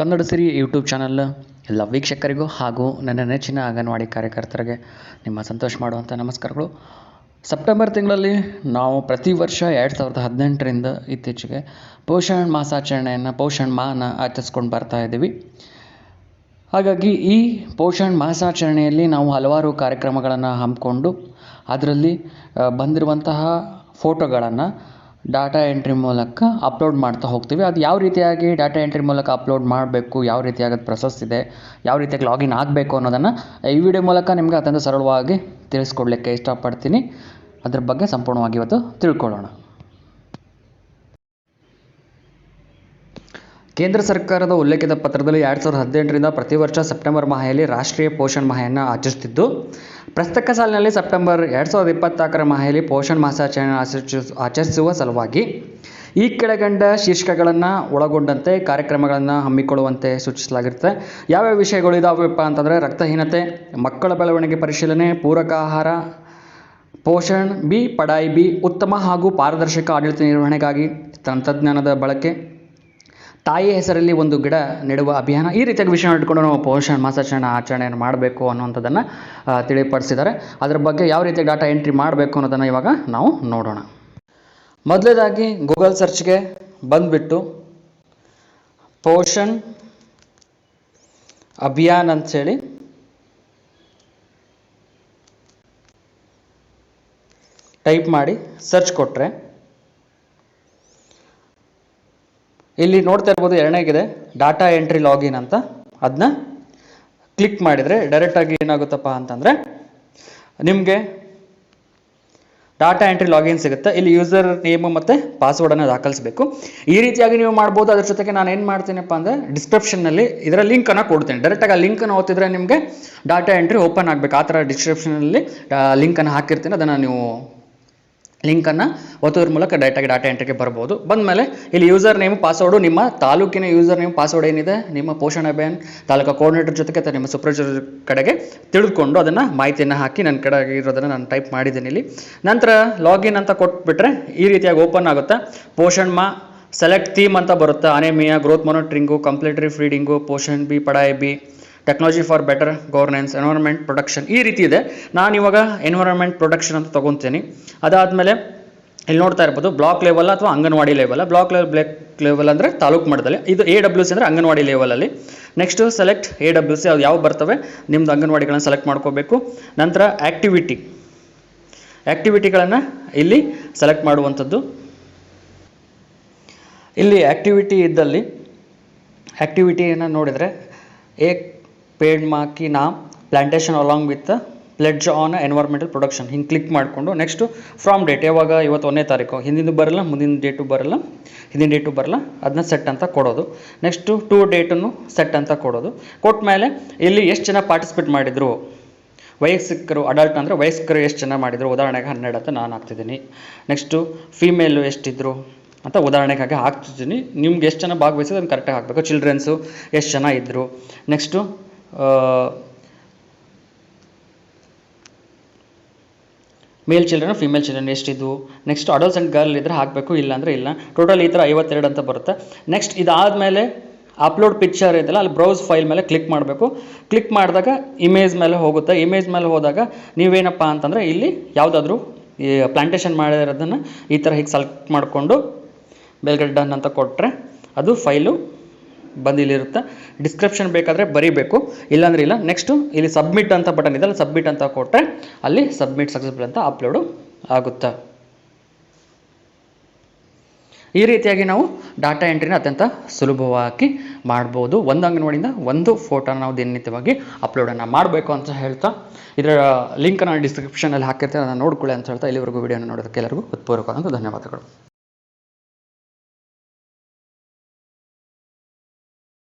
ಕನ್ನಡ ಸಿರಿ YouTube channel, ಎಲ್ಲ ವೀಕ್ಷಕರಿಗೂ ಹಾಗೂ ನನ್ನ ನೆಚ್ಚಿನ ಅಂಗನವಾಡಿ ಕಾರ್ಯಕರ್ತರಿಗೆ ನಿಮ್ಮ ಸಂತೋಷ ಮಾಡುವಂಥ ನಮಸ್ಕಾರಗಳು. ಸೆಪ್ಟೆಂಬರ್ ತಿಂಗಳಲ್ಲಿ ನಾವು ಪ್ರತಿ ವರ್ಷ ಎರಡು ಸಾವಿರದ ಹದಿನೆಂಟರಿಂದ ಇತ್ತೀಚೆಗೆ ಪೋಷಣ್ ಮಾಸಾಚರಣೆಯನ್ನು, ಪೋಷಣ್ ಮಾನ ಆಚರಿಸ್ಕೊಂಡು ಬರ್ತಾ ಇದ್ದೀವಿ. ಹಾಗಾಗಿ ಈ ಪೋಷಣ್ ಮಾಸಾಚರಣೆಯಲ್ಲಿ ನಾವು ಹಲವಾರು ಕಾರ್ಯಕ್ರಮಗಳನ್ನು ಹಮ್ಮಿಕೊಂಡು, ಅದರಲ್ಲಿ ಬಂದಿರುವಂತಹ ಫೋಟೋಗಳನ್ನು ಡಾಟಾ ಎಂಟ್ರಿ ಮೂಲಕ ಅಪ್ಲೋಡ್ ಮಾಡ್ತಾ ಹೋಗ್ತೀವಿ. ಅದು ಯಾವ ರೀತಿಯಾಗಿ ಡಾಟಾ ಎಂಟ್ರಿ ಮೂಲಕ ಅಪ್ಲೋಡ್ ಮಾಡಬೇಕು, ಯಾವ ರೀತಿಯಾಗಿ ಪ್ರೊಸೆಸ್ ಇದೆ, ಯಾವ ರೀತಿಯಾಗಿ ಲಾಗಿನ್ ಆಗಬೇಕು ಅನ್ನೋದನ್ನು ಈ ವಿಡಿಯೋ ಮೂಲಕ ನಿಮಗೆ ಅತ್ಯಂತ ಸರಳವಾಗಿ ತಿಳಿಸ್ಕೊಡ್ಲಿಕ್ಕೆ ಇಷ್ಟಪಡ್ತೀನಿ. ಅದ್ರ ಬಗ್ಗೆ ಸಂಪೂರ್ಣವಾಗಿ ಇವತ್ತು ತಿಳ್ಕೊಳ್ಳೋಣ. ಕೇಂದ್ರ ಸರ್ಕಾರದ ಉಲ್ಲೇಖಿತ ಪತ್ರದಲ್ಲಿ ಎರಡು ಸಾವಿರದ ಹದಿನೆಂಟರಿಂದ ಪ್ರತಿ ವರ್ಷ ಸೆಪ್ಟೆಂಬರ್ ಮಾಹೆಯಲ್ಲಿ ರಾಷ್ಟ್ರೀಯ ಪೋಷಣ್ ಮಾಹೆಯನ್ನು ಆಚರಿಸುತ್ತಿದ್ದು ಪ್ರಸಕ್ತ ಸಾಲಿನಲ್ಲಿ ಸೆಪ್ಟೆಂಬರ್ ಎರಡು ಸಾವಿರದ ಇಪ್ಪತ್ನಾಲ್ಕರ ಮಾಹೆಯಲ್ಲಿ ಪೋಷಣ್ ಮಾಸಾಚರಣೆ ಆಚರಿಸ, ಆಚರಿಸುವ ಸಲುವಾಗಿ ಈ ಕೆಳಗಂಡ ಶೀರ್ಷಿಕೆಗಳನ್ನು ಒಳಗೊಂಡಂತೆ ಕಾರ್ಯಕ್ರಮಗಳನ್ನು ಹಮ್ಮಿಕೊಳ್ಳುವಂತೆ ಸೂಚಿಸಲಾಗಿರುತ್ತೆ. ಯಾವ್ಯಾವ ವಿಷಯಗಳು ಇದಾವಪ್ಪ ಅಂತಂದರೆ ರಕ್ತಹೀನತೆ, ಮಕ್ಕಳ ಬೆಳವಣಿಗೆ ಪರಿಶೀಲನೆ, ಪೂರಕ ಆಹಾರ, ಪೋಷಣ್, ಬಿ, ಪಡಾಯಿ, ಬಿ, ಉತ್ತಮ ಹಾಗೂ ಪಾರದರ್ಶಕ ಆಡಳಿತ ನಿರ್ವಹಣೆಗಾಗಿ ತಂತ್ರಜ್ಞಾನದ ಬಳಕೆ ತಾಯಿ ಹೆಸರಲ್ಲಿ ಒಂದು ಗಿಡ ನೆಡುವ ಅಭಿಯಾನ ಈ ರೀತಿಯಾಗಿ ವಿಷಯ ಇಟ್ಕೊಂಡು ನಾವು ಪೋಷಣ, ಮಾಸಾಚರಣೆ ಆಚರಣೆಯನ್ನು ಮಾಡಬೇಕು ಅನ್ನುವಂಥದ್ದನ್ನು ತಿಳಿಪಡಿಸಿದ್ದಾರೆ. ಅದರ ಬಗ್ಗೆ ಯಾವ ರೀತಿ ಡಾಟಾ ಎಂಟ್ರಿ ಮಾಡಬೇಕು ಅನ್ನೋದನ್ನು ಇವಾಗ ನಾವು ನೋಡೋಣ. ಮೊದಲೇದಾಗಿ ಗೂಗಲ್ ಸರ್ಚ್ಗೆ ಬಂದುಬಿಟ್ಟು ಪೋಷಣ್ ಅಭಿಯಾನ್ ಅಂಥೇಳಿ ಟೈಪ್ ಮಾಡಿ, ಸರ್ಚ್ ಕೊಟ್ಟರೆ ಇಲ್ಲಿ ನೋಡ್ತಾ ಇರ್ಬೋದು ಎರಡನೇಗಿದೆ ಡಾಟಾ ಎಂಟ್ರಿ ಲಾಗಿನ್ ಅಂತ. ಅದನ್ನ ಕ್ಲಿಕ್ ಮಾಡಿದರೆ ಡೈರೆಕ್ಟಾಗಿ ಏನಾಗುತ್ತಪ್ಪ ಅಂತಂದರೆ, ನಿಮಗೆ ಡಾಟಾ ಎಂಟ್ರಿ ಲಾಗಿನ್ ಸಿಗುತ್ತೆ. ಇಲ್ಲಿ ಯೂಸರ್ ನೇಮು ಮತ್ತು ಪಾಸ್ವರ್ಡನ್ನು ದಾಖಲಿಸಬೇಕು. ಈ ರೀತಿಯಾಗಿ ನೀವು ಮಾಡ್ಬೋದು. ಅದ್ರ ಜೊತೆಗೆ ನಾನು ಏನು ಮಾಡ್ತೀನಪ್ಪ ಅಂದರೆ ಡಿಸ್ಕ್ರಿಪ್ಷನ್ನಲ್ಲಿ ಇದರ ಲಿಂಕನ್ನು ಕೊಡ್ತೇನೆ. ಡೈರೆಕ್ಟಾಗಿ ಆ ಲಿಂಕನ್ನು ಓದ್ತಿದ್ರೆ ನಿಮಗೆ ಡಾಟಾ ಎಂಟ್ರಿ ಓಪನ್ ಆಗಬೇಕು. ಆ ಥರ ಡಿಸ್ಕ್ರಿಪ್ಷನಲ್ಲಿ ಲಿಂಕನ್ನು ಹಾಕಿರ್ತೀನಿ. ಅದನ್ನು ನೀವು ಲಿಂಕನ್ನು ಒತ್ತೋದ್ರ ಮೂಲಕ ಡೈರೆಕ್ಟಾಗಿ ಡಾಟಾ ಎಂಟ್ರಿಗೆ ಬರ್ಬೋದು. ಬಂದಮೇಲೆ ಇಲ್ಲಿ ಯೂಸರ್ ನೇಮ್ ಪಾಸ್ವರ್ಡು ನಿಮ್ಮ ತಾಲೂಕಿನ ಯೂಸರ್ ನೇಮ್ ಪಾಸ್ವರ್ಡ್ ಏನಿದೆ, ನಿಮ್ಮ ಪೋಷಣ ಅಭಿಯಾನ್ ತಾಲೂಕು ಕೋಆರ್ಡಿನೇಟರ್ ಜೊತೆಗೆ ಅಥವಾ ನಿಮ್ಮ ಸೂಪರ್ವೈಸರ್ ಕಡೆಗೆ ತಿಳಿದುಕೊಂಡು ಅದನ್ನು ಮಾಹಿತಿಯನ್ನು ಹಾಕಿ ನನ್ನ ಕಡೆಗೆ ಇರೋದನ್ನು ನಾನು ಟೈಪ್ ಮಾಡಿದ್ದೀನಿ ಇಲ್ಲಿ. ನಂತರ ಲಾಗಿನ್ ಅಂತ ಕೊಟ್ಬಿಟ್ರೆ ಈ ರೀತಿಯಾಗಿ ಓಪನ್ ಆಗುತ್ತೆ. ಪೋಷಣ್ ಮಾ ಸೆಲೆಕ್ಟ್ ಥೀಮ್ ಅಂತ ಬರುತ್ತೆ. Anaemia growth monitoring complementary feeding Poshan bhi, Padhai bhi. Technology for better governance environment protection ಈ ರೀತಿ ಇದೆ. ನಾನು ಇವಾಗ ಎನ್ವೈರನ್ಮೆಂಟ್ ಪ್ರೊಡಕ್ಷನ್ ಅಂತ ತೊಗೊತೀನಿ. ಅದಾದಮೇಲೆ ಇಲ್ಲಿ ನೋಡ್ತಾ ಇರ್ಬೋದು ಬ್ಲಾಕ್ ಲೆವೆಲ್ ಅಥವಾ anganwadi level block level block level ಅಂದರೆ ತಾಲೂಕು ಮಟ್ಟದಲ್ಲಿ. ಇದು ಎ ಡಬ್ಲ್ಯೂ ಸಿ ಅಂದರೆ ಅಂಗನವಾಡಿ ಲೆವೆಲಲ್ಲಿ next select A W C ಅದು ಯಾವ ಬರ್ತವೆ? ನಿಮ್ಮದು ಅಂಗನವಾಡಿಗಳನ್ನು ಸೆಲೆಕ್ಟ್ ಮಾಡ್ಕೋಬೇಕು. ನಂತರ ಆ್ಯಕ್ಟಿವಿಟಿ ಆ್ಯಕ್ಟಿವಿಟಿಗಳನ್ನು ಇಲ್ಲಿ ಸೆಲೆಕ್ಟ್ ಮಾಡುವಂಥದ್ದು. ಇಲ್ಲಿ ಆ್ಯಕ್ಟಿವಿಟಿ ಇದ್ದಲ್ಲಿ ಆ್ಯಕ್ಟಿವಿಟಿಯನ್ನು ನೋಡಿದರೆ ಏಕ್ ಪೇಡ್ ಮಾಕಿ ನಾ plantation along with pledge on environmental production ಹಿಂಗೆ ಕ್ಲಿಕ್ ಮಾಡಿಕೊಂಡು ನೆಕ್ಸ್ಟು ಫ್ರಾಮ್ ಡೇಟ್ ಯಾವಾಗ? ಇವತ್ತು ಒಂದನೇ ತಾರೀಕು. ಹಿಂದಿಂದು ಬರಲ್ಲ, ಮುಂದಿನ ಡೇಟು ಬರಲ್ಲ, ಹಿಂದಿನ ಡೇಟು ಬರಲ್ಲ. ಅದನ್ನ ಸೆಟ್ ಅಂತ ಕೊಡೋದು. ನೆಕ್ಸ್ಟು ಟೂ ಡೇಟನ್ನು ಸೆಟ್ ಅಂತ ಕೊಡೋದು. ಕೊಟ್ಟ ಮೇಲೆ ಇಲ್ಲಿ ಎಷ್ಟು ಜನ ಪಾರ್ಟಿಸಿಪೇಟ್ ಮಾಡಿದರು? ವಯಸ್ಕರು ಅಡಲ್ಟ್ ಅಂದರೆ ವಯಸ್ಕರು ಎಷ್ಟು ಜನ ಮಾಡಿದರು? ಉದಾಹರಣೆಗೆ ಹನ್ನೆರಡು ಅಂತ ನಾನು ಹಾಕ್ತಿದ್ದೀನಿ. ನೆಕ್ಸ್ಟು ಫೀಮೇಲು ಎಷ್ಟಿದ್ರು? ಅಂತ ಉದಾಹರಣೆಗಾಗಿ ಹಾಕ್ತಿದ್ದೀನಿ. ನಿಮ್ಗೆ ಎಷ್ಟು ಜನ ಭಾಗವಹಿಸಿದ್ರೆ, ಅದನ್ನು ಕರೆಕ್ಟಾಗಿ ಹಾಕಬೇಕು. ಚಿಲ್ಡ್ರೆನ್ಸು ಎಷ್ಟು ಜನ ಇದ್ದರು next male children female children ಎಷ್ಟಿದ್ವು? Next adults and girl ಇದ್ರೆ ಹಾಕಬೇಕು ಇಲ್ಲ ಅಂದರೆ ಇಲ್ಲ. ಟೋಟಲ್ ಈ ಥರ ಐವತ್ತೆರಡು ಅಂತ ಬರುತ್ತೆ. ನೆಕ್ಸ್ಟ್ ಇದಾದಮೇಲೆ ಅಪ್ಲೋಡ್ ಪಿಕ್ಚರ್ ಇದೆಯಲ್ಲ, ಅಲ್ಲಿ ಬ್ರೌಸ್ ಫೈಲ್ ಮೇಲೆ ಕ್ಲಿಕ್ ಮಾಡಬೇಕು. ಕ್ಲಿಕ್ ಮಾಡಿದಾಗ ಇಮೇಜ್ ಮೇಲೆ ಹೋಗುತ್ತೆ. ಇಮೇಜ್ ಮೇಲೆ ಹೋದಾಗ ನೀವೇನಪ್ಪ ಅಂತಂದರೆ ಇಲ್ಲಿ ಯಾವುದಾದ್ರೂ ಈ ಪ್ಲಾಂಟೇಶನ್ ಮಾಡಿರೋದನ್ನು ಈ ಥರ ಹೀಗೆ ಸೆಲೆಕ್ಟ್ ಮಾಡಿಕೊಂಡು ಬೆಲ್ಗಡ್ಡನ್ ಅಂತ ಕೊಟ್ಟರೆ ಅದು ಫೈಲು ಬಂದು ಇಲ್ಲಿರುತ್ತೆ ಡಿಸ್ಕ್ರಿಪ್ಷನ್ ಬೇಕಾದರೆ ಬರೀಬೇಕು. ಇಲ್ಲಾಂದ್ರೆ ಇಲ್ಲ ನೆಕ್ಸ್ಟು ಇಲ್ಲಿ ಸಬ್ಮಿಟ್ ಅಂತ ಬಟನ್ ಇದೆ, ಅಲ್ಲಿ ಸಬ್ಮಿಟ್ ಅಂತ ಕೊಟ್ಟರೆ ಅಲ್ಲಿ ಸಬ್ಮಿಟ್ ಸಕ್ಸಸ್ಫುಲ್ ಅಂತ ಅಪ್ಲೋಡು ಆಗುತ್ತೆ. ಈ ರೀತಿಯಾಗಿ ನಾವು ಡಾಟಾ ಎಂಟ್ರಿನ ಅತ್ಯಂತ ಸುಲಭವಾಗಿ ಮಾಡ್ಬೋದು. ಒಂದು ಅಂಗನವಾಡಿಯಿಂದ ಒಂದು ಫೋಟೋನ ನಾವು ದಿನನಿತ್ಯವಾಗಿ ಅಪ್ಲೋಡನ್ನು ಮಾಡಬೇಕು ಅಂತ ಹೇಳ್ತಾ, ಇದರ ಲಿಂಕ್ ನಾನು ಡಿಸ್ಕ್ರಿಪ್ಷನಲ್ಲಿ ಹಾಕಿರ್ತೀನಿ, ಅದನ್ನು ನೋಡ್ಕೊಳ್ಳಿ ಅಂತ ಹೇಳ್ತಾ ಇಲ್ಲಿವರೆಗೂ ವಿಡಿಯೋನ ನೋಡೋದಕ್ಕೆ ಎಲ್ಲರಿಗೂ ಉತ್ಪೂರ್ವಕವಾದಂಥ ಧನ್ಯವಾದಗಳು.